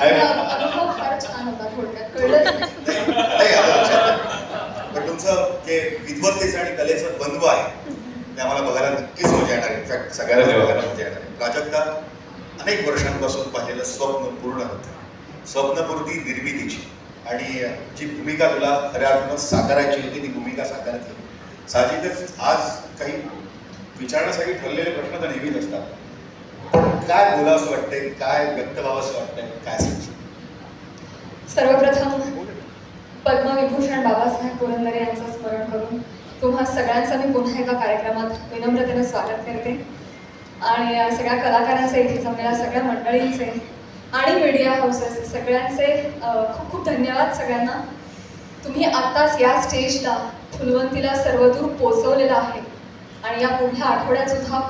त्यामुळे अनुभव फार छान होता थोडक्यात. कळलं नाही. आलं लक्षात नाही. पण तुमचं जे विद्वत्तेचं आणि कलेचं बंधू आहे ते आम्हाला बघायला नक्कीच मजा येणार आहे. इनफॅक्ट सगळ्यांना बघायला मजा येणार आहे. प्राजक्ता अनेक वर्षांपासून पाहिलेलं स्वप्न पूर्ण होतं. स्वप्नपूर्ती निर्मितीची. आणि जी भूमिका तुला खऱ्या अर्थानं साकारायची होती ती भूमिका साकारत गेली. साहजिकच आज काही विचारण्यासाठी ठरलेले प्रश्न तर नेहमीच असतात. काय बोलावंसं वाटतंय? काय व्यक्त व्हावंसं वाटतंय? काय सांगशील? सर्वप्रथम पद्मविभूषण बाबासाहेब पुरंदरे यांचं स्मरण करून तुम्हा सगळ्यांचं मी पुन्हा एका कार्यक्रमात विनम्रतेने स्वागत करते. आणि सगळ्या कलाकारांचे इथे जमलेल्या सगळ्या मंडळींचे आणि मीडिया हाऊसेस सगळ्यांचे खूप खूप धन्यवाद सगळ्यांना. तुम्ही आत्ताच या स्टेजला फुलवंतीला सर्वदूर पोचवलेलं आहे. आणि या पुढल्या आठवड्यात सुद्धा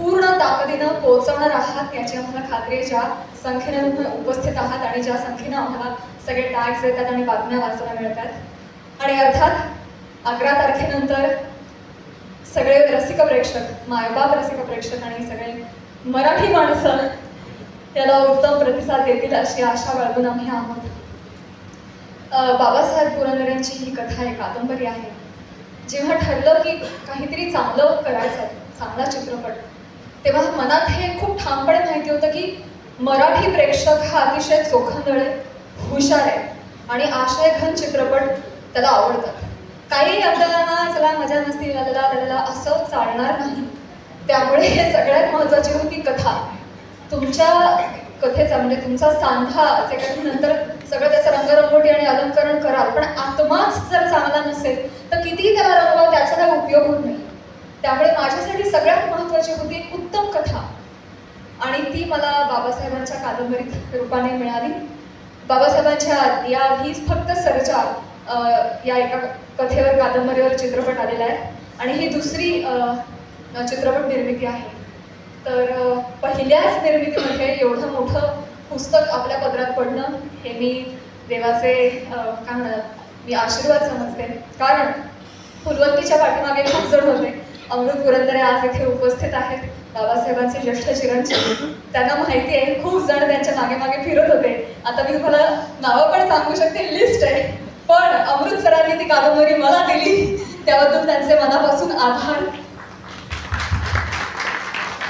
पूर्ण ताकदीनं पोहोचवणार आहात याची आम्हाला खात्री आहे. ज्या संख्येनं तुम्ही उपस्थित आहात आणि ज्या संख्येनं आम्हाला सगळे टॅग्स येतात आणि बातम्या वाचायला मिळतात. आणि अर्थात अकरा तारखेनंतर सगळे रसिक प्रेक्षक मायबाप रसिक प्रेक्षक आणि सगळे मराठी माणसं त्याला उत्तम प्रतिसाद देतील अशी आशा बाळगून आम्ही आहोत. बाबासाहेब पुरंदरांची ही कथा आहे कादंबरी आहे. जेव्हा ठरलं की काहीतरी चांगलं करायचं चांगला चित्रपट तेव्हा मनात हे खूप ठामपणे माहिती होतं की मराठी प्रेक्षक हा अतिशय चोखंदळ आहे हुशार आहे आणि आशयघन चित्रपट त्याला आवडतात. काही आपल्याला चला मजा नसती लागला त्याला असं चालणार नाही. त्यामुळे सगळ्यात महत्त्वाची होती कथा. तुमच्या कथेचा म्हणजे तुमचा सांधा जे काही नंतर सगळं त्याचं रंगरंगोटी आणि अलंकरण कराल पण आत्माच जर चांगला नसेल तर कितीही त्याला रंगवा त्याचा काही उपयोग होत नाही. त्यामुळे माझ्यासाठी सगळ्यात महत्त्वाची होती एक उत्तम कथा. आणि ती मला बाबासाहेबांच्या कादंबरीत रूपाने मिळाली. बाबासाहेबांच्या याआधी फक्त सरजा या एका कथेवर कादंबरीवर चित्रपट आलेला आहे. आणि ही दुसरी चित्रपट निर्मिती आहे. तर पहिल्याच निर्मितीमध्ये एवढं मोठं पुस्तक आपल्या पदरात पडणं हे मी देवाचे काय म्हणा मी आशीर्वाद समजते. कारण फुलवंतीच्या पाठीमागे खूप जण होते. अमृत पुरंदरे आज इथे उपस्थित आहेत. बाबासाहेबांचे ज्येष्ठ चिरंजीव. त्यांना माहिती आहे खूप जण त्यांच्या मागे मागे फिरत होते. आता मी तुम्हाला नावं पण सांगू शकते लिस्ट आहे. पण अमृत सरांनी ती कादंबरी मला दिली. त्याबद्दल त्यांचे मनापासून आभार.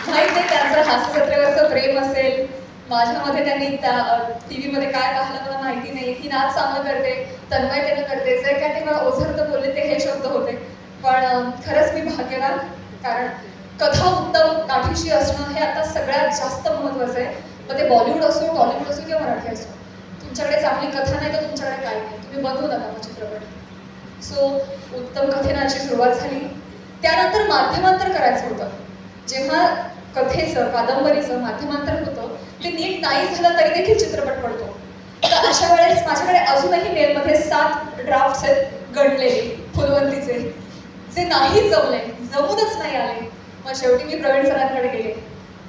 माहीत नाही त्यांचं हास्यजत्रेवरचं प्रेम असेल. माझ्यामध्ये त्यांनी त्या टी व्हीमध्ये काय पाहिलं मला माहिती नाही. ही नाच चांगलं करते तन्मयतेनं करते. जे काय ते मला ओझरतं बोलले ते हे शब्द होते. पण खरंच मी भाग्यवान कारण कथा उत्तम काठीशी असणं हे आता सगळ्यात जास्त महत्त्वाचं आहे. मग ते बॉलिवूड असो टॉलिवूड असो किंवा मराठी असो तुमच्याकडे चांगली कथा नाही तर तुमच्याकडे काही नाही. तुम्ही बनवू नका मग चित्रपट. सो उत्तम कथेनाची सुरुवात झाली. त्यानंतर माध्यमांतर करायचं होतं. जेव्हा कथेचं कादंबरीचं माध्यमांतर होतं ते नीट नाही झालं तरी देखील चित्रपट पडतो. तर अशा वेळेस माझ्याकडे अजूनही मेलमध्ये सात ड्राफ्ट्स आहेत गणलेले फुलवंतीचे. जे नाही जमले जमूनच नाही आले. मग शेवटी मी प्रवीण सरांकडे गेले.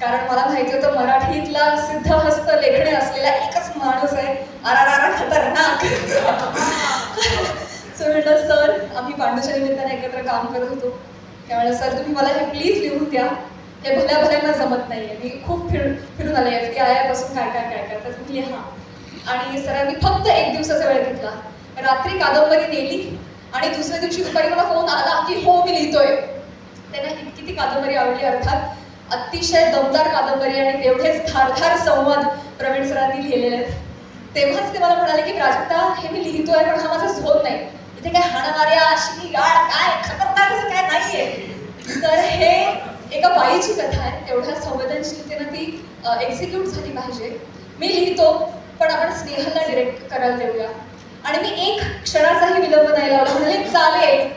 कारण मला माहिती होतं मराठीतला सिद्धहस्त लेखणे असलेला एकच माणूस आहे आरारारा खतरनाक. सो म्हटलं सर आम्ही पांडूच्या निमित्ताने एकत्र काम करत होतो. त्यावेळेला सर तुम्ही मला हे प्लीज लिहून द्या. हे भल्या भल्यांना जमत नाहीये. मी खूप फिर फिरून आले. एफ टी आयपासून काय काय काय काय तर तुम्ही लिहा. आणि सरांनी फक्त एक दिवसाचा वेळ घेतला. रात्री कादंबरी नेली. आणि दुसऱ्या दिवशी दुपारी मला फोन आला की हो मी लिहितोय. त्यांना इतकी ती कादंबरी आवडली अर्थात अतिशय दमदार कादंबरी आणि तेवढेच धारधार संवाद प्रवीण सरांनी लिहिलेले आहेत. तेव्हाच ते मला म्हणाले की प्राजक्ता हे मी लिहितोय पण हा माझा झोन नाही. इथे काय हाणणाऱ्या अशी गाड काय खतरनाक असं काय नाहीये. तर हे एका बाईची कथा आहे. तेवढ्या संवेदनशीलतेनं ती एक्झिक्यूट झाली पाहिजे. मी लिहितो पण आपण स्नेहाला डिरेक्ट करायला देऊया. आणि मी एक क्षणाचाही विलंब नाही लावला. म्हणाले चालेल.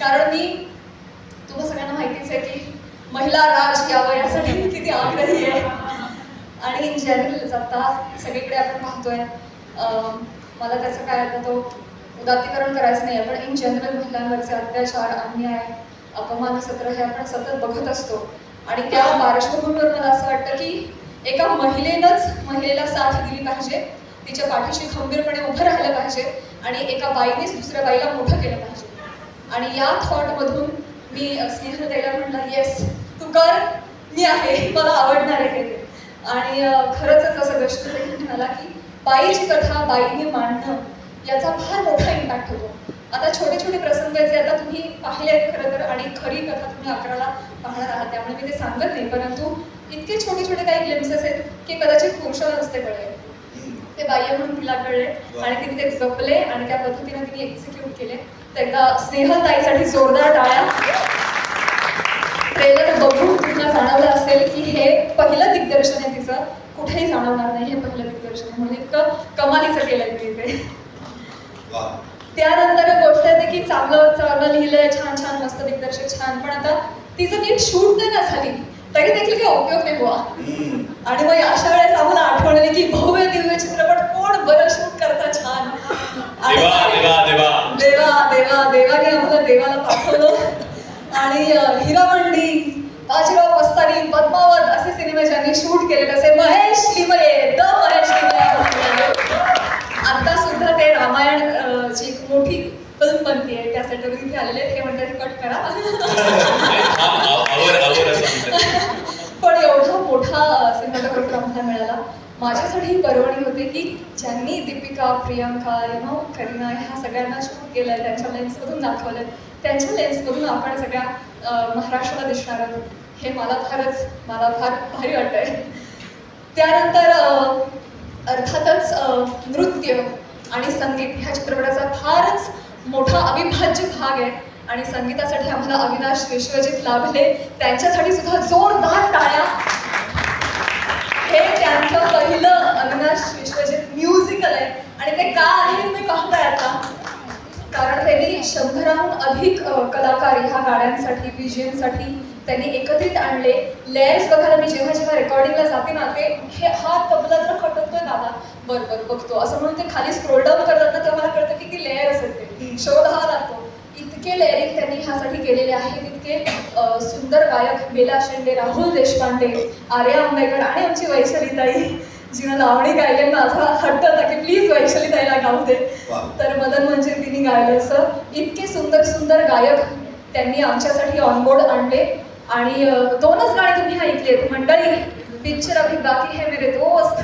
कारण मी तुम्हाला सगळ्यांना माहितीच आहे की महिला राज यावं यासाठी मी किती आग्रही आहे. आणि इन जनरल आता सगळीकडे आपण पाहतोय मला त्याचं काय आता तो उदात्तीकरण करायचं नाही पण इन जनरल महिलांवरचे अत्याचार अन्याय अपमान सत्र हे आपण सतत बघत असतो. आणि त्या पार्श्वभूमीवर मला असं वाटतं की एका महिलेनंच महिलेला साथ दिली पाहिजे. तिच्या पाठीशी खंबीरपणे उभं पाहिजे आणि एका बाईनेच दुसऱ्या बाईला मोठं केलं पाहिजे. आणि या थॉटमधून मी स्नेहल ताईला म्हटलं येस तू कर मी आहे मला आवडणार आहे आणि खरंच असं दर्शक म्हणाला की बाईची कथा बाईने मांडणं याचा फार मोठा इम्पॅक्ट होतो. आता छोटे छोटे प्रसंग आहेत जे आता तुम्ही पाहिले आहेत खरं तर आणि खरी कथा तुम्ही अकराला पाहणार आहात त्यामुळे मी ते सांगत नाही परंतु इतके छोटे छोटे काही ग्लिम्सेस आहेत की कदाचित पुरुषाला नसते पडेल ते बाह्य म्हणून तिला कळले आणि तिने ते जपले आणि त्या पद्धतीने तिने एक्झिक्यूट केले. तर एकदा स्नेहल ताईसाठी जोरदार टाळ्या. ट्रेलर बघून तुम्हाला जाणवलं असेल की हे पहिलं दिग्दर्शन आहे तिचं. कुठेही जाणवणार नाही हे पहिलं दिग्दर्शन आहे. म्हणून इतकं कमालीचं केलंय मी वा. त्यानंतर गोष्ट येते की चांगलं चांगलं लिहिलंय छान छान मस्त दिग्दर्शक छान. पण आता तिचं नीट शूट नाही ना झाली. तरी देखील काही उपयोग नाही बुवा. आणि मग अशा वेळेस आम्हाला आठवण आली की भव्य दिव्य चित्रपट कोण बरं शूट करता छान. देवा देवा देवा. देवा देवाने आम्हाला देवाला पाठवलं. आणि हिरामंडी बाजीराव मस्तानी पद्मावत असे सिनेमे ज्यांनी शूट केले तसे महेश लिमये द महेश लिमये आता सुद्धा ते रामायण ची मोठी फिल्म बनतीये त्यासाठी तुम्ही इथे आलेले आहेत हे म्हणतात कट करा. पण एवढा मोठा सिनेमाटोग्राफर आम्हाला मिळाला. माझ्यासाठी ही पर्वणी होती की ज्यांनी दीपिका प्रियंका यु करीना ह्या सगळ्यांना शूट केलं आहे त्यांच्या लेन्समधून दाखवलं त्यांच्या लेन्समधून आपण सगळ्या महाराष्ट्राला दिसणार आहोत. हे मला फारच मला फार भारी वाटतंय. त्यानंतर अर्थातच नृत्य आणि संगीत ह्या चित्रपटाचा फारच मोठा अविभाज्य भाग आहे. आणि संगीतासाठी आम्हाला अविनाश विश्वजित लाभले. त्यांच्यासाठी सुद्धा जोरदार टाळ्या. हे त्यांचं पहिलं अविनाश विश्वजित म्युझिकल आहे. आणि ते का आहे तुम्ही पाहताय आता. कारण त्यांनी शंभराहून अधिक कलाकार ह्या गाण्यांसाठी विजयांसाठी त्यांनी एकत्रित आणले. लेयर्स बघायला मी जेव्हा जेव्हा रेकॉर्डिंगला जाते ना ते हे हात तबला तर खटकतोय दादा. बर बर बघतो. असं म्हणून ते खाली स्क्रोल डाऊन करतात ना तेव्हा मला कळतं किती लेअर असेल ते. शोधावा लागतो. इतके लेअरिंग त्यांनी ह्यासाठी केलेले आहेत इतके सुंदर गायक बेला शेंडे राहुल देशपांडे आर्या आंबेकर आणि आमची वैशालीताई. जिनं लावणी गायले माझा हट्ट होता की प्लीज वैशालीताईला गाऊ दे. तर मदन म्हणजे तिने गायलं असं. इतके सुंदर सुंदर गायक त्यांनी आमच्यासाठी ऑनबोर्ड आणले. आणि दोनच गाणी तुम्ही ऐकलीत मंडळी पिक्चर अभि बाकी है मेरे दोस्त.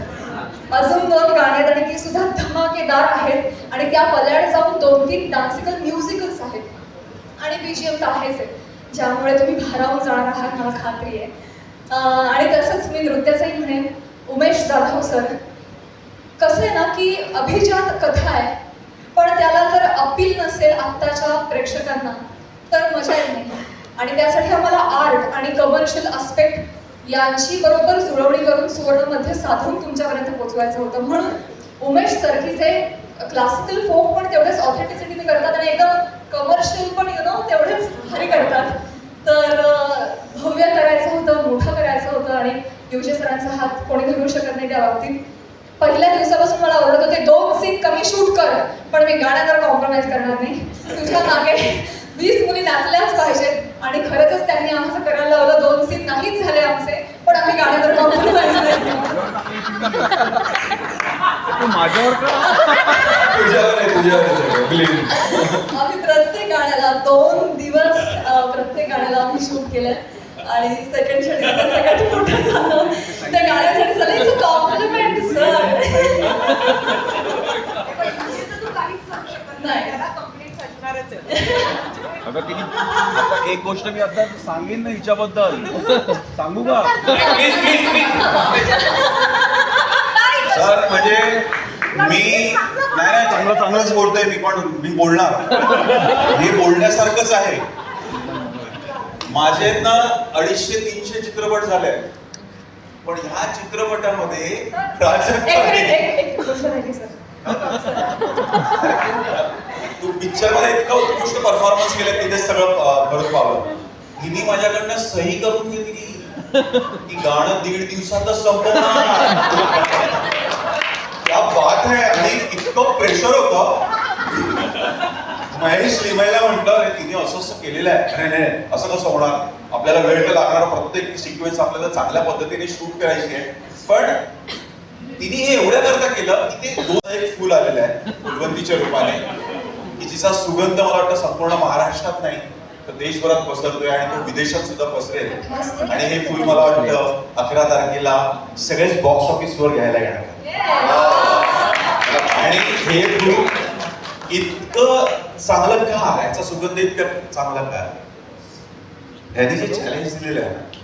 अजून दोन गाणी आहेत आणि ती सुद्धा धमाकेदार आहेत. आणि त्या पल्याड जाऊन दोन तीन डान्सिकल म्युझिकल्स आहेत. आणि बीजीएम तर आहेच आहे. ज्यामुळे तुम्ही भारावून जाणार आहात मला खात्री आहे. आणि तसंच मी नृत्याचंही म्हणेन. उमेश जाधव सर कसं आहे ना की अभिजात कथा आहे पण त्याला जर अपील नसेल आत्ताच्या प्रेक्षकांना तर मजा येत नाही. आणि त्यासाठी आम्हाला आर्ट आणि कमर्शियल आस्पेक्ट यांची बरोबर जुळवणी करून सुवर्णमध्ये साधून तुमच्यापर्यंत पोहोचवायचं होतं. म्हणून उमेश सरकीचे क्लासिकल फोक पण तेवढेच ऑथेंटिसिटीने करतात आणि एकदम कमर्शियल पण यु नो तेवढेच भारी करतात. तर भव्य करायचं होतं मोठं करायचं होतं आणि युजे सरांचा हात कोणी धरू शकत नाही त्या बाबतीत. पहिल्या दिवसापासून मला ओरडत होते दोन सीन कमी शूट कर पण मी गाण्यावर कॉम्प्रोमाइज करणार नाही. तुझ्या मागे वीस मुली नाचल्याच पाहिजेत. आणि खरंच त्यांनी आमचं करायला लावलं. दोन सीन नाहीच झाले आमचे पण आम्ही गाण्यावर. आम्ही प्रत्येक गाण्याला दोन दिवस प्रत्येक गाण्याला आम्ही शूट केलं आणि सेकंड शेड्यूल सगळ्यात मोठं झालं. त्या गाण्यासाठी झालं इट्स कॉम्प्लिमेंट सर नाही. अगं तिने आता एक गोष्ट मी आता सांगेन ना हिच्याबद्दल. सांगू का. सर म्हणजे मी नाही नाही चांगलं चांगलंच बोलतोय मी पण मी बोलणार. हे बोलण्यासारखंच आहे. माझे ना अडीचशे तीनशे चित्रपट झाले. पण ह्या चित्रपटामध्ये एक तू पिक्चरमध्ये उत्कृष्ट परफॉर्मन्स केला तिथे सगळं भरत भरून पावलं. हिने माझ्याकडनं सही करून घेतली. की गाणं दीड दिवसातच संपवणार क्या बात आहे आणि इतकं प्रेशर होतं. महेश लिमायला म्हटलं अरे तिने असं असं केलेलं आहे. अरे नाही नाही, असं कसं होणार? आपल्याला वेळ तर लागणार. प्रत्येक सिक्वेन्स आपल्याला चांगल्या पद्धतीने शूट करायची आहे. पण तिने हे एवढ्या करता केलं की ते दोन एक फुल आलेलं आहे फुलवंतीच्या रूपाने. की जिचा सुगंध मला वाटतं संपूर्ण महाराष्ट्रात नाही तर देशभरात पसरतोय आणि तो विदेशात सुद्धा पसरेल. आणि हे फुल मला वाटतं अकरा तारखेला सगळेच बॉक्स ऑफिसवर घ्यायला येणार. आणि हे फुल इतकं चांगलं का याचा सुगंध इतकं चांगला का ह्याने जे चॅलेंज दिलेलं आहे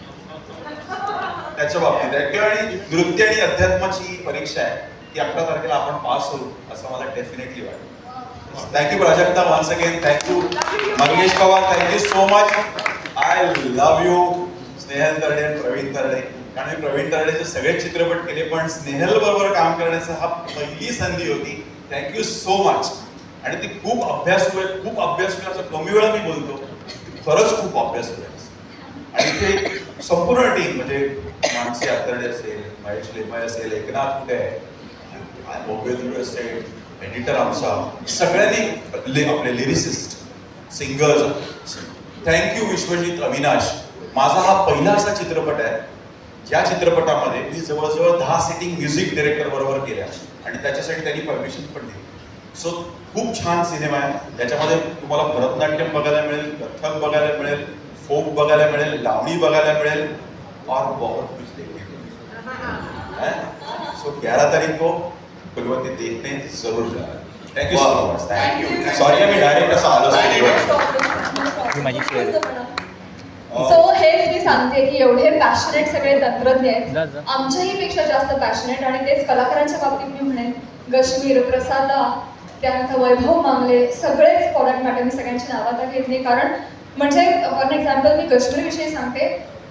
त्याच्या बाबतीत आहे. किंवा आणि नृत्य आणि अध्यात्माची परीक्षा आहे ती अकरा तारखेला आपण पास होऊ असं मला डेफिनेटली वाटतं. Thank you Prajakta once again thank you Mangesh Pawar thank you so much I love you Snehal Tarade आणि प्रवीण तरडे कारण मी प्रवीण तरडेचे सगळे चित्रपट केले पण स्नेहल बरोबर काम करण्याचा हा पहिली संधी होती. थँक्यू सो मच आणि ती खूप अभ्यासू आहे खूप अभ्यासू असं कमी वेळा मी बोलतो खरंच खूप अभ्यासू आहे आणि ते संपूर्ण टीम म्हणजे मानसी आतरडे असेल महेश लेमय असेल एकनाथ कुठे आहे? भव्य असेल एडिटर आमचा सगळ्यांनी ले- आपले lyricist singers thank you Vishwajit Avinash. माझा हा पहिला असा चित्रपट आहे. ज्या चित्रपटामध्ये मी जवळजवळ दहा सेटिंग म्युझिक डिरेक्टर बरोबर केल्या आणि त्याच्यासाठी त्यांनी परमिशन पण दिली. सो खूप छान सिनेमा आहे. त्याच्यामध्ये तुम्हाला भरतनाट्यम बघायला मिळेल कथक बघायला मिळेल फोक बघायला मिळेल लावणी बघायला मिळेल. और बहुत कुछ देखने सो ग्यारह तारीख को फुलवती देखने जरूर जाना। Thank you so much thank you sorry me direct असं ही माझी. सो हेच मी सांगते की एवढे पॅशनेट सगळे तंत्रज्ञ आहेत. जा, जा. आमच्याही पेक्षा जास्त पॅशनेट आणि तेच कलाकारांच्या बाबतीत मी म्हणेन गश्मीर प्रसादा त्यानंतर वैभव मांगले सगळेच फॉरॅट मॅटर मी सगळ्यांची नावं आता घेत नाही. कारण म्हणजे फॉर एक्झाम्पल मी काश्मीर विषयी सांगते.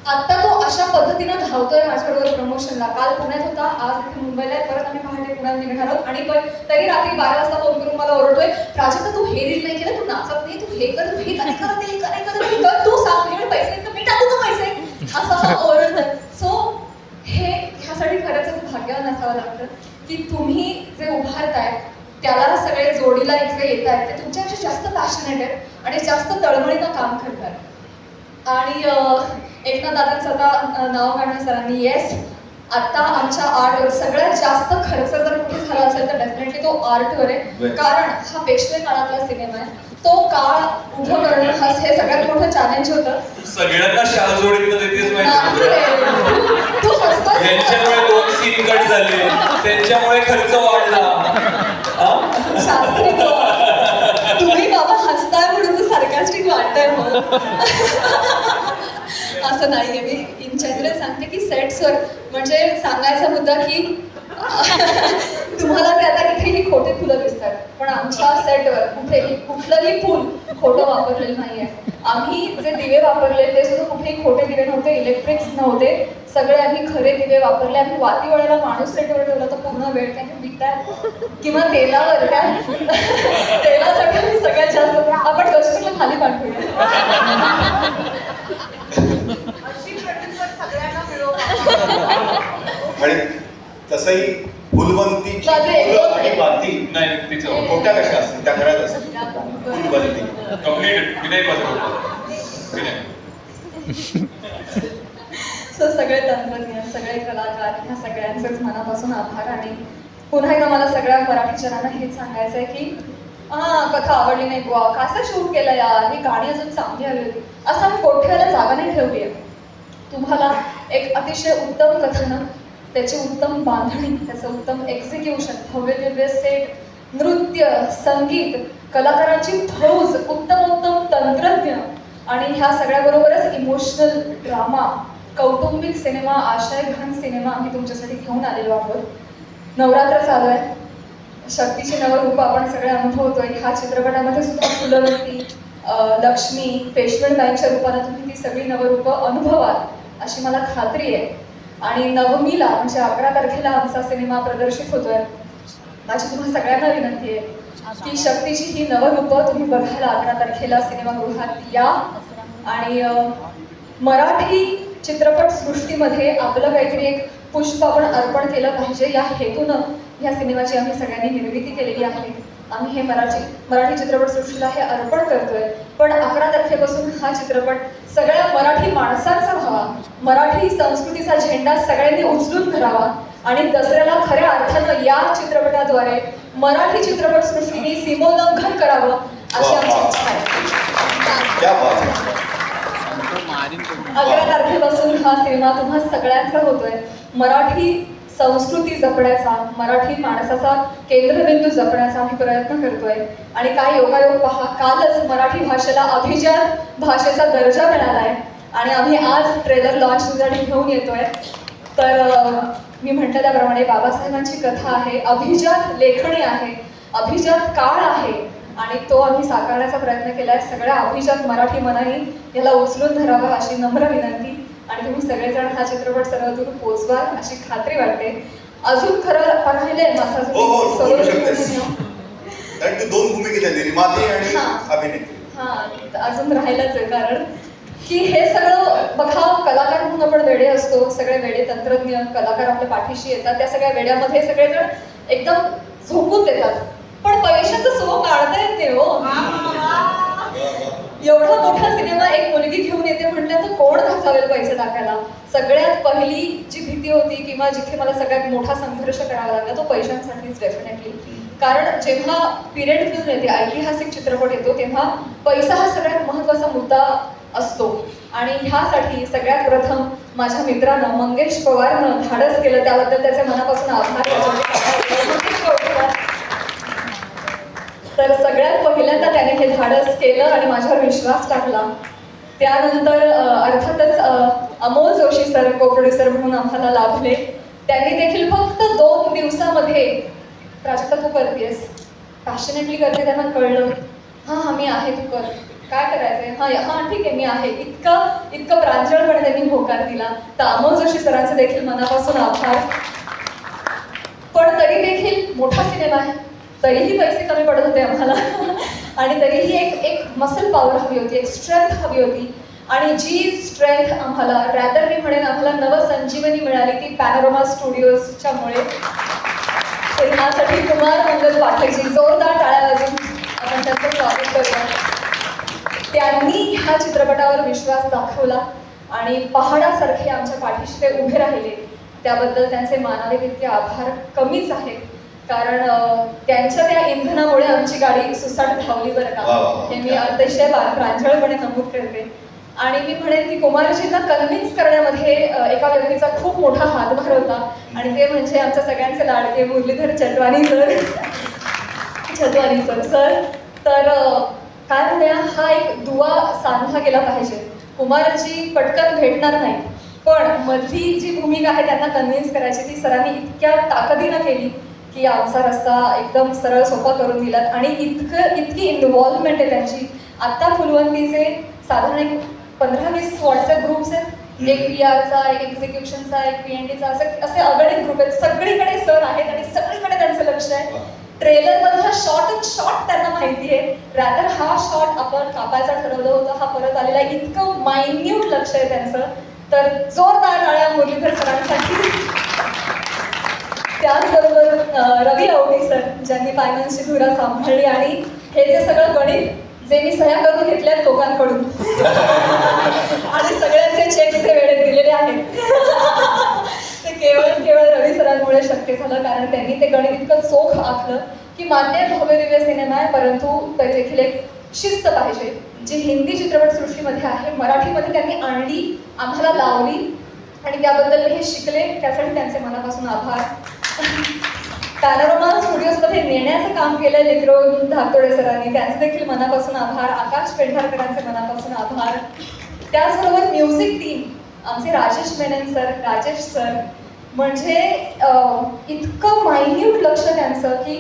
आता तो अशा पद्धतीनं धावतोय माझ्याबरोबर प्रमोशनला काल पुण्यात होता आज इथे मुंबईला आहे, परत आम्ही पहाटे पुण्यात निघणार आहोत. आणि पण तरी रात्री बारा वाजता फोन करून मला ओरडतोय प्राजक्ता तू हे रील नाही केलं तू नाचत नाही तू हे कर तू हे नाही करत हे नाही करत कर तू सांग तुझ्याकडे पैसे तर मी टाकू का पैसे? असं हा ओरडतोय. सो हे ह्यासाठी खरंच भाग्य नसावं लागतं की तुम्ही जे उभारताय त्याला सगळे जोडीला एक जे येत आहेत ते तुमच्यापेक्षा जास्त पॅशनेट आहेत आणि जास्त तळमळीनं काम करतात आणि एकनाथ दादांचं आता नाव काढणं सरांनी. येस आता आमच्या आर्टवर सगळ्यात जास्त खर्च जर कुठे झाला असेल तर डेफिनेटली तो आर्टवर आहे. कारण हा पेशवे काळातला सिनेमा आहे. तो काळ उभं करणं हा हे सगळ्यात मोठं चॅलेंज होतं. सगळ्यांना शाल जोडीनं देतेच माहिती नाही. तू हसतोस यांच्यामुळे दोन सीन कट झाले. त्यांच्यामुळे खर्च वाढला. हा? शास्त्री तो. तुम्ही बाबा हसताय म्हणून तू सार्कास्टिक मग असं नाहीये मी इन जनरल सांगते की सेट्सवर म्हणजे सांगायचा मुद्दा की तुम्हाला ते आता कुठेही खोटे फुलं दिसतात पण आमच्या सेटवर कुठेही कुठलंही फुल खोटं वापरलेलं नाहीये. आम्ही जे दिवे वापरले ते सुद्धा कुठेही खोटे दिवे नव्हते इलेक्ट्रिक्स नव्हते. सगळे आम्ही खरे दिवे वापरले. आम्ही वाती वेळेला माणूस सेटवर ठेवला. तर पूर्ण वेळ काय विकतात किंवा तेलावर काय तेलासाठी आम्ही सगळ्यात जास्त आपण कस्टमरला खाली पाठवूया. आणि तसंही फुलवंती फुलं आणि माती नाही तिचं. मोठ्या कशा असतात त्या घरात असतात फुलवंती. कंप्लीट विनय सो सगळे तंत्रज्ञ सगळे कलाकार ह्या सगळ्यांचेच मनापासून आभार आणि पुन्हा एकदा मला सगळ्या मराठी जनांना हेच सांगायचं आहे की हा कथा आवडली नाही बुवा. कसं शूट केलं यार? ही गाणी अजून चांगली हवी होती. असं आम्ही कोठ्याला जागा नाही ठेवली आहे. तुम्हाला एक अतिशय उत्तम कथानक त्याची उत्तम बांधणी त्याचं उत्तम एक्झिक्युशन भव्य दिव्य सेट नृत्य संगीत कलाकारांची फौज उत्तम उत्तम तंत्रज्ञ आणि ह्या सगळ्याबरोबरच इमोशनल ड्रामा कौटुंबिक सिनेमा आशय घन सिनेमा आम्ही तुमच्यासाठी घेऊन आलेलो आहोत. नवरात्र चालू आहे. शक्तीचे नवरूप आपण सगळे अनुभवतोय. ह्या चित्रपटामध्ये सुद्धा फुलवती लक्ष्मी लक्ष्मी पेशवेबाईंच्या रूपानं तुम्ही ती सगळी नवरूपं अनुभवाल अशी मला खात्री आहे. आणि नवमीला म्हणजे अकरा तारखेला आमचा सिनेमा प्रदर्शित होतोय. माझी तुम्हाला सगळ्यांना विनंती आहे की शक्तीची ही नवरूपं तुम्ही बघायला अकरा तारखेला सिनेमागृहात या. आणि मराठी चित्रपट सृष्टीमध्ये आपलं काहीतरी एक पुष्प आपण अर्पण केलं पाहिजे या हेतूनं ह्या सिनेमाची आम्ही सगळ्यांनी निर्मिती केलेली आहे. आम्ही हे मराठी मराठी चित्रपटसृष्टीला हे अर्पण करतोय. पण अकरा तारखेपासून हा चित्रपट सगळ्या मराठी माणसांचा व्हावा. मराठी संस्कृतीचा झेंडा सगळ्यांनी उचलून धरावा. आणि दसऱ्याला खऱ्या अर्थानं या चित्रपटाद्वारे मराठी चित्रपटसृष्टीने सीमोल्लंघन करावं अशी आमची इच्छा आहे. अकरा तारखेपासून हा सिनेमा तुम्हा सगळ्यांचा होतोय. मराठी संस्कृती जपण्याचा मराठी माणसाचा केंद्रबिंदू जपण्याचा आम्ही प्रयत्न करतोय. आणि काय योगायोग पहा कालच मराठी भाषेला अभिजात भाषेचा दर्जा मिळालाय. आणि आम्ही आज ट्रेलर लॉन्च तुझ्यासाठी घेऊन येतोय. तर मी म्हटलं त्याप्रमाणे बाबासाहेबांची कथा आहे अभिजात लेखणी आहे अभिजात काळ आहे. आणि तो आम्ही साकारण्याचा प्रयत्न केलाय. सगळ्या अभिजात मराठी मनाने याला उचलून धरावा अशी नम्र विनंती. आणि तुम्ही सगळेजण हा चित्रपट सर्वदूर पोचवाल अशी खात्री वाटते. अजून खरं माझा हो, हो, कारण तू दोन भूमिकेत आहे निर्माते आणि हा. अभिनेत्री. हा अजून राहिलंच आहे कारण की हे सगळं बघा कलाकार म्हणून आपण वेडे असतो सगळे वेडे तंत्रज्ञ कलाकार आपल्या पाठीशी येतात त्या सगळ्या वेड्यामध्ये सगळेजण एकदम झोपून देतात. पण पैशाचं सो काढता येत नाही हो. एवढा मोठा सिनेमा एक मुलगी घेऊन येते म्हटलं तर कोण घासावेल पैसे टाकायला? सगळ्यात पहिली जी भीती होती किंवा जिथे मला सगळ्यात मोठा संघर्ष करावा लागला तो पैशांसाठीच डेफिनेटली कारण जेव्हा पिरियड फिल्म येते ऐतिहासिक चित्रपट येतो तेव्हा पैसा हा सगळ्यात महत्त्वाचा मुद्दा असतो. आणि ह्यासाठी सगळ्यात प्रथम माझ्या मित्रानं मंगेश पवारनं धाडस केलं. त्याबद्दल त्याचे मनापासून आभार. तर सगळ्यात पहिल्यांदा त्याने हे धाडस केलं आणि माझ्यावर विश्वास टाकला. त्यानंतर अर्थातच Amol Joshi sir co producer म्हणून आम्हाला लाभले. त्यांनी देखील फक्त दोन दिवसामध्ये प्राजक्ता तू करतेस. पॅशनेटली करते त्यांना कळलं. हां हां मी आहे तू कर. काय करायचंय? हां हां ठीक आहे मी आहे. इतकं इतकं प्रांजळपणे त्यांनी होकार दिला. तर अमोल जोशी सरांचे देखील मनापासून आभार. पण तरी देखील मोठा सिनेमा आहे. तरीही पैसे कमी पडत होते आम्हाला. आणि तरीही एक एक मसल पॉवर हवी होती एक स्ट्रेंथ हवी होती. आणि जी स्ट्रेंथ आम्हाला रॅदर मी म्हणेन आम्हाला नवसंजीवनी मिळाली ती पॅनोरमा स्टुडिओजच्यामुळे तर ह्यासाठी कुमार मंगल पाठकजी जोरदार टाळ्या वाजून आपण त्यांचं स्वागत करूया. त्यांनी ह्या चित्रपटावर विश्वास दाखवला आणि पहाडासारखे आमच्या पाठीशी ते उभे राहिले. त्याबद्दल त्यांचे मानावे तितके आभार कमीच आहेत कारण त्यांच्या त्या इंधनामुळे आमची गाडी सुसाट धावली बरं का. हे मी अतिशय प्रांजळपणे नमूद करते. आणि मी म्हणेन की कुमारजींना कन्व्हिन्स करण्यामध्ये एका व्यक्तीचा खूप मोठा हातभार होता आणि ते म्हणजे आमच्या सगळ्यांचे लाडके Muralidhar Chatwani sir. Chhatwani sir sir. तर काय म्हणूया हा एक दुवा साधला गेला पाहिजे. कुमारजी पटकन भेटणार नाही. पण मधली जी भूमिका आहे त्यांना कन्व्हिन्स करायची ती सरांनी इतक्या ताकदीनं केली. की आमचा रस्ता एकदम सरळ सोपा करून दिलात. आणि इतकं इतकी इन्व्हॉल्वमेंट आहे त्यांची. आत्ता फुलवंतीचे साधारण एक पंधरा वीस व्हॉट्सअप ग्रुप्स आहेत एक पी आरचा एक एक्झिक्युशनचा एक पी एन डीचा असं असे अगणित ग्रुप आहेत. सगळीकडे सर आहेत आणि सगळीकडे त्यांचं लक्ष आहे. ट्रेलर मधला शॉर्ट शॉर्ट त्यांना माहिती आहे. रॅदर हा शॉट आपण कापायचा ठरवलं होतं. हा परत आलेला. इतकं मायन्यूट लक्ष आहे त्यांचं. तर जोरदार टाळ्या मुरलीधर सरांसाठी. त्याचबरोबर रवी आवडी सर ज्यांनी फायनान्सची धुरा सांभाळली आणि हे जे सगळं गणित जे मी सह्या करून घेतल्यात लोकांकडून. आणि सगळ्यांचे चेकचे वेळेत दिलेले आहेत. ते केवळ केवळ रवी सरांमुळे शक्य झालं कारण त्यांनी ते गणित इतकं चोख आखलं की मान्य भव्य दिव्य सिनेमा आहे परंतु तरी देखील एक शिस्त पाहिजे जी हिंदी चित्रपटसृष्टीमध्ये आहे. मराठीमध्ये त्यांनी आणली आम्हाला लावली आणि त्याबद्दल मी हे शिकले त्यासाठी त्यांचे मनापासून आभार. पॅनोरमा स्टुडिओजमध्ये नेण्याचं काम केलं लेकरोन धाकतोडे सरांनी. त्यांचे देखील मनापासून आभार. आकाश पेंढारकरांचे मनापासून आभार. त्याचबरोबर म्युझिक टीम आमचे राजेश मेनन सर राजेश सर. म्हणजे इतकं मायन्यूट लक्ष त्यांचं की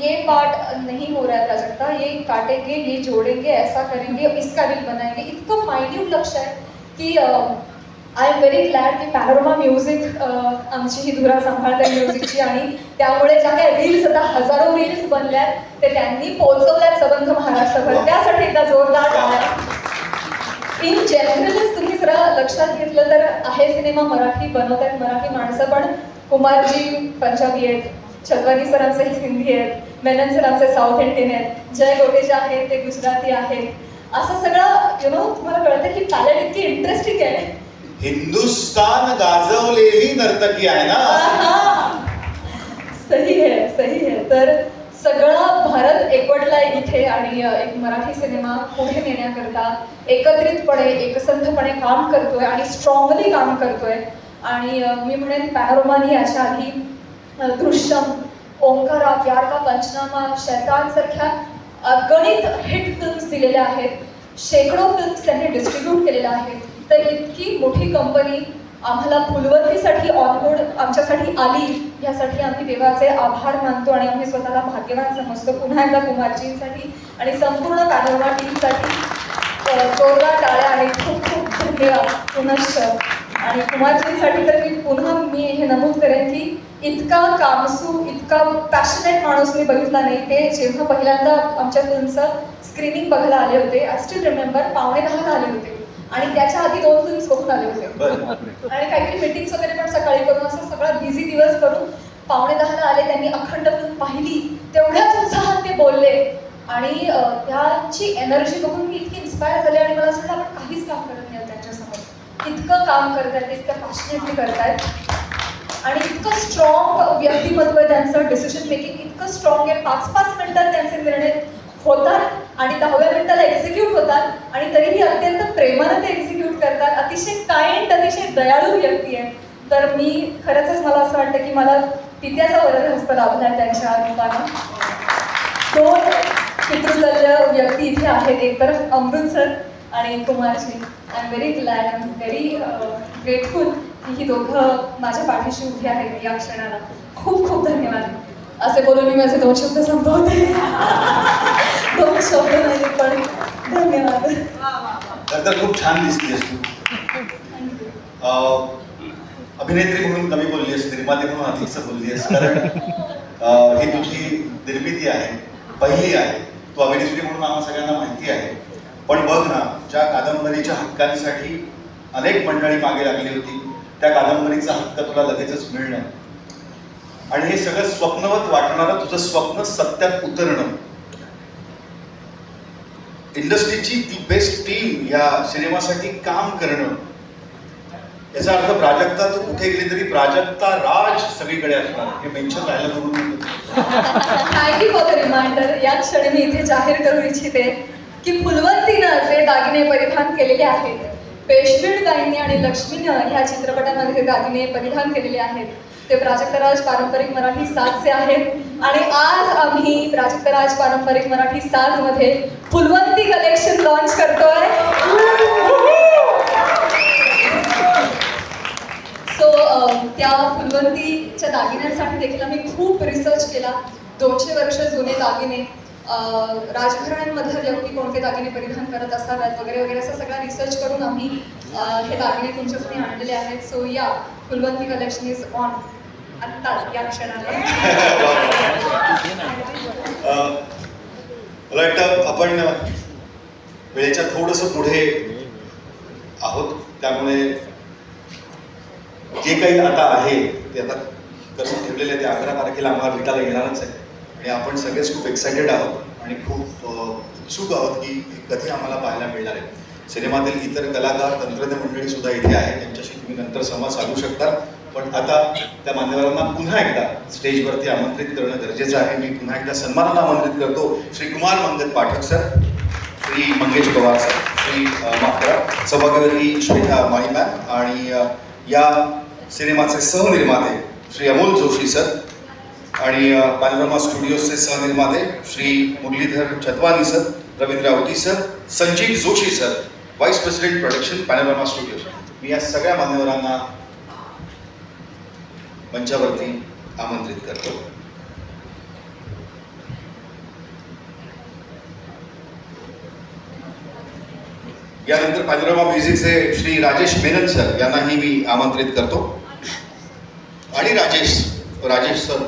ये पार्ट नहीं हो रहा है प्राजक्ता ये काटेंगे ये जोडेंगे ऐसा करेंगे इसका रील बनाएंगे. इतकं मायन्यूट लक्ष आहे की आय एम व्हेरी ग्लॅड की पॅनोरमा म्युझिक आमची ही धुरा सांभाळते म्युझिकची आणि त्यामुळे ज्या काही रील्स आता हजारो रील्स बनल्यात ते त्यांनी पोहोचवल्यात सबंध महाराष्ट्रभर. त्यासाठी एकदा जोरदार इन जनरलच तुम्ही जरा लक्षात घेतलं तर आहे सिनेमा मराठी बनवत आहेत मराठी माणसं पण कुमारजी पंजाबी आहेत छतवानी सर आमचे हिंदी आहेत मेनन सर आमचे साऊथ इंडियन आहेत जय गोटेजा आहेत ते गुजराती आहेत. असं सगळं यु नो तुम्हाला कळतं की पॅलेट इतकी इंटरेस्टिंग आहे. हिंदुस्तान गाजवलेली नर्तकी आहे ना? सही आहे सही आहे. तर सगळा भारत एकवटलाय इथे आणि एक मराठी सिनेमा पुढे नेण्याकरता एकत्रितपणे एकसंधपणे काम करतोय आणि स्ट्रॉंगली काम करतोय. आणि मी म्हणेन पॅरोमानी याच्या आधी दृश्यम ओंकारा प्यार का पंचनामा शैतान सारख्या अगणित हिट फिल्म्स दिलेल्या आहेत. शेकडो फिल्म्स त्यांनी डिस्ट्रीब्यूट केलेल्या आहेत. तर इतकी मोठी कंपनी आम्हाला फुलवंतीसाठी ऑनबोर्ड आमच्यासाठी आली ह्यासाठी आम्ही देवाचे आभार मानतो आणि आम्ही स्वतःला भाग्यवान समजतो. पुन्हा एकदा कुमारजींसाठी आणि संपूर्ण कानोरा टीमसाठी जोरदार टाळ्या आणि खूप खूप धन्यवाद. पुनश्च. आणि कुमारजींसाठी तर मी पुन्हा मी हे नमूद करेन की इतका कामसू इतका पॅशनेट माणूस मी बघितला नाही. ते जेव्हा पहिल्यांदा आमच्या फिल्मचं स्क्रीनिंग बघायला आले होते आय स्टील रिमेंबर पावणे दहाला आले होते. आणि त्याच्या आधी दोन फिल्म्स बघून आले होते. आणि काहीतरी मीटिंग्स वगैरे पण सकाळी करून असं सगळं बिझी दिवस करून पावणे दहाला आले त्यांनी अखंड फिल्म पाहिली. तेवढ्याच उत्साहात ते बोलले. आणि त्याची एनर्जी बघून मी इतकी इन्स्पायर झाले आणि मला असं वाटलं आपण काहीच काम करत नाही त्यांच्यासमोर. इतकं काम करतायत इतकं पॅशनेटली करतायत. आणि इतकं स्ट्रॉंग व्यक्तिमत्व आहे त्यांचं डिसिजन मेकिंग इतकं स्ट्रॉंग आहे. पाच पाच मिनिटात त्यांचे निर्णय होतात आणि दहाव्या मिनिटाला एक्झिक्यूट होतात आणि तरीही अत्यंत प्रेमानं ते एक्झिक्यूट करतात. अतिशय काइंड अतिशय दयाळू व्यक्ती आहे. तर मी खरंच मला असं वाटतं की मला पित्याचा वरद हस्त लाभला त्यांच्या रूपानं. दोन पितृतल्य व्यक्ती इथे आहेत. एक तर अमृत सर आणि Kumarji. I am very glad I am very grateful की ही दोघं माझ्या पाठीशी उभी आहेत या क्षणाला. खूप खूप धन्यवाद. असे बोलून मी माझे दोन शब्द संपवते. दोन शब्द नाही पण धन्यवाद. तर खूप छान दिसतेस तू. अं, अभिनेत्री म्हणून कमी बोलली आहेस निर्माती म्हणून अधिकच बोलली आहेस. कारण ही तुझी निर्मिती आहे पहिली आहे. तू अभिनेत्री म्हणून आम्हाला सगळ्यांना माहिती आहे. पण बघ ना ज्या कादंबरीच्या हक्कांसाठी अनेक मंडळी मागे लागली होती त्या कादंबरीचा हक्क तुला लगेचच मिळणं आणि हे सगळं स्वप्नवत वाटणारं तुझं स्वप्न सत्यात उतरणं. इंडस्ट्रीची ती बेस्ट टीम या सिनेमासाठी काम करणं. याचा अर्थ प्राजक्ता तू कुठे गेली तरी प्राजक्ता राज सगळीकडे असणार. हे मेन्शन राहिलं म्हणून रिमाइंडर या क्षणी मी इथे जाहीर करू इच्छिते की फुलवंतीनं जे दागिने परिधान केलेले आहेत पेशवीडबाईंनी आणि लक्ष्मीनं ह्या चित्रपटामध्ये दागिने परिधान केलेले आहेत ते प्राजक्तराज पारंपरिक मराठी साजचे आहेत. आणि आज आम्ही प्राजक्तराज पारंपरिक मराठी साजमध्ये फुलवंती कलेक्शन लॉन्च करतोय. सो त्या फुलवंतीच्या दागिन्यांसाठी देखील आम्ही खूप रिसर्च केला. दोनशे वर्ष जुने दागिने. राजघराण्यांमधल्या व्यक्ती कोणते दागिने परिधान करत असतात वगैरे वगैरे असा सगळा रिसर्च करून आम्ही हे दागिने तुमच्यासाठी आणलेले आहेत. सो या कुलवंती कलेक्शन इज ऑन आत्ताच या क्षणाला. मला वाटतं आपण वेळेच्या थोडंसं पुढे आहोत. त्यामुळे जे काही आता आहे ते आता करून ठेवलेले आहे ते अकरा तारखेला आम्हाला भेटायला येणारच आहे. आणि आपण सगळेच खूप एक्सायटेड आहोत आणि खूप उत्सुक आहोत की कधी आम्हाला पाहायला मिळणार आहे. सिनेमातील इतर कलाकार तंत्रज्ञ मंडळी सुद्धा इथे आहे त्यांच्याशी तुम्ही नंतर संवाद साधू शकता. पण आता त्या मान्यवरांना पुन्हा एकदा स्टेजवरती आमंत्रित करणं गरजेचं आहे. मी पुन्हा एकदा सन्मानानं आमंत्रित करतो श्री कुमार मंगत पाठक सर श्री मंगेश पवार सर श्री अ, माफ करा सौभाग्यवती श्वेता माळी मॅम आणि या सिनेमाचे सहनिर्माते श्री अमोल जोशी सर आणि अ, पॅनोरमा स्टुडिओजचे सहनिर्माते Shri Muralidhar Chhatwani sir Ravindra Awati sir Sanjeev Joshi sir vice president production panorama studio मी या सगळ्या मान्यवरांना मंचावरती आमंत्रित करतो. यानंतर पॅनोरमा म्युझिकचे श्री राजेश मेनन सर यांनाही मी आमंत्रित करतो. आणि राजेश राजेश सर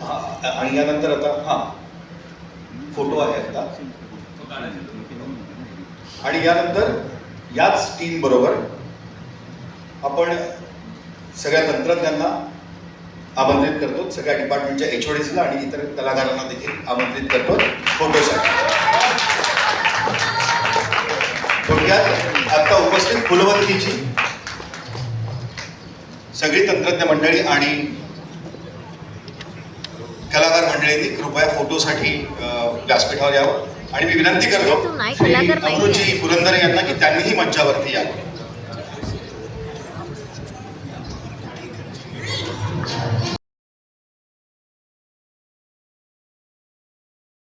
हा, आणि यानंतर आता हा फोटो आहे आता. आणि यानंतर याच टीम बरोबर आपण सगळ्या तंत्रज्ञांना आमंत्रित करतो. सगळ्या डिपार्टमेंटच्या एच ला आणि इतर कलाकारांना देखील आमंत्रित करतो फोटोसाठी थोडक्यात आता उपस्थित कुलवंतीची सगळी तंत्रज्ञ मंडळी आणि कलाकार मंडळींनी कृपया फोटोसाठी व्यासपीठावर यावं. आणि मी विनंती करतो पुरंदरे यांना की त्यांनीही मंचावरती यावं.